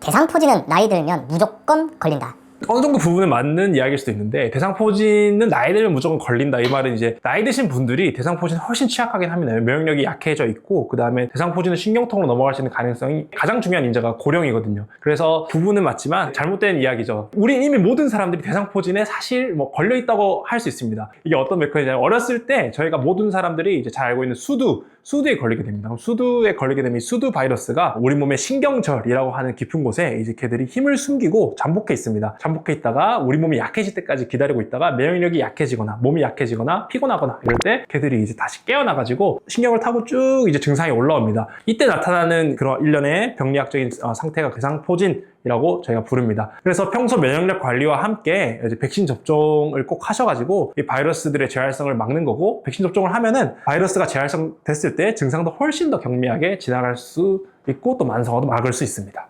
대상포진은 나이 들면 무조건 걸린다. 어느 정도 부분은 맞는 이야기일 수도 있는데 대상포진은 나이 들면 무조건 걸린다 이 말은 이제 나이 드신 분들이 대상포진 훨씬 취약하긴 합니다. 면역력이 약해져 있고 그 다음에 대상포진은 신경통으로 넘어갈 수 있는 가능성이 가장 중요한 인자가 고령이거든요. 그래서 부분은 맞지만 잘못된 이야기죠. 우리 이미 모든 사람들이 대상포진에 사실 뭐 걸려 있다고 할 수 있습니다. 이게 어떤 메커니즘이냐면 어렸을 때 저희가 모든 사람들이 이제 잘 알고 있는 수두 수두에 걸리게 됩니다. 수두에 걸리게 되면 이 수두 바이러스가 우리 몸의 신경절이라고 하는 깊은 곳에 이제 걔들이 힘을 숨기고 잠복해 있습니다. 잠복해 있다가 우리 몸이 약해질 때까지 기다리고 있다가 면역력이 약해지거나 몸이 약해지거나 피곤하거나 이럴 때 걔들이 이제 다시 깨어나가지고 신경을 타고 쭉 이제 증상이 올라옵니다. 이때 나타나는 그런 일련의 병리학적인 어, 상태가 대상포진 이라고 저희가 부릅니다. 그래서 평소 면역력 관리와 함께 백신 접종을 꼭 하셔가지고 이 바이러스들의 재활성을 막는 거고 백신 접종을 하면은 바이러스가 재활성 됐을 때 증상도 훨씬 더 경미하게 진행할 수 있고 또 만성화도 막을 수 있습니다.